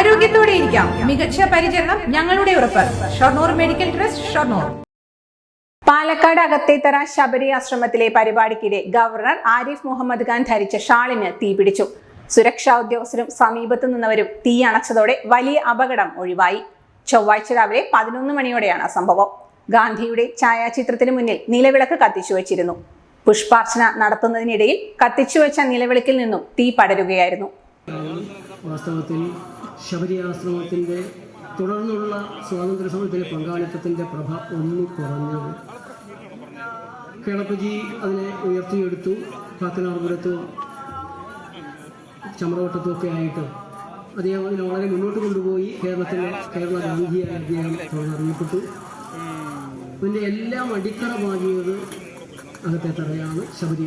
ആരോഗ്യത്തോടെ ഇരിക്കാം. മികച്ച പരിചരണം ഞങ്ങളുടെ ഉറപ്പ്. Shoranur medical trust Shoranur. Palakkad Akathethara Sabari ആശ്രമത്തിലെ പരിപാടിക്കിടെ ഗവർണർ ആരിഫ് മുഹമ്മദ് ഖാൻ ധരിച്ച ഷാളിന് തീപിടിച്ചു സുരക്ഷാ ഉദ്യോഗസ്ഥരും സമീപത്തു നിന്നവരും തീ അണച്ചതോടെ വലിയ അപകടം ഒഴിവായി. ചൊവ്വാഴ്ച രാവിലെ പതിനൊന്ന് മണിയോടെയാണ് സംഭവം. ഗാന്ധിയുടെ ഛായാചിത്രത്തിന് മുന്നിൽ നിലവിളക്ക് കത്തിച്ചു വച്ചിരുന്നു. പുഷ്പാർച്ചന നടത്തുന്നതിനിടയിൽ കത്തിച്ചു കത്തിച്ചുവെച്ച നിലവിളക്കിൽ നിന്നും തീ പടരുകയായിരുന്നു. വാസ്തവത്തിൽ ശബരി ആശ്രമത്തിന്റെ തുടർന്നുള്ള സ്വാതന്ത്ര്യ സമരത്തിലെ പങ്കാളിത്തത്തിന്റെ പ്രഭ ഒന്ന് കുറഞ്ഞത് കേളപ്പജി അതിനെ ഉയർത്തിയെടുത്തു. കാക്കനാർപുരത്തും ചമ്രവട്ടത്തും ഒക്കെ ആയിട്ട് അദ്ദേഹം അതിനെ വളരെ മുന്നോട്ട് കൊണ്ടുപോയി. കേരളത്തിലെ കേരള ഗാന്ധിയായി അദ്ദേഹം തുടർന്ന് അറിയപ്പെട്ടു. ഇതിന്റെ എല്ലാം അടിത്തറ പാകിയത് അകത്തെ തറയാണ് ശബരി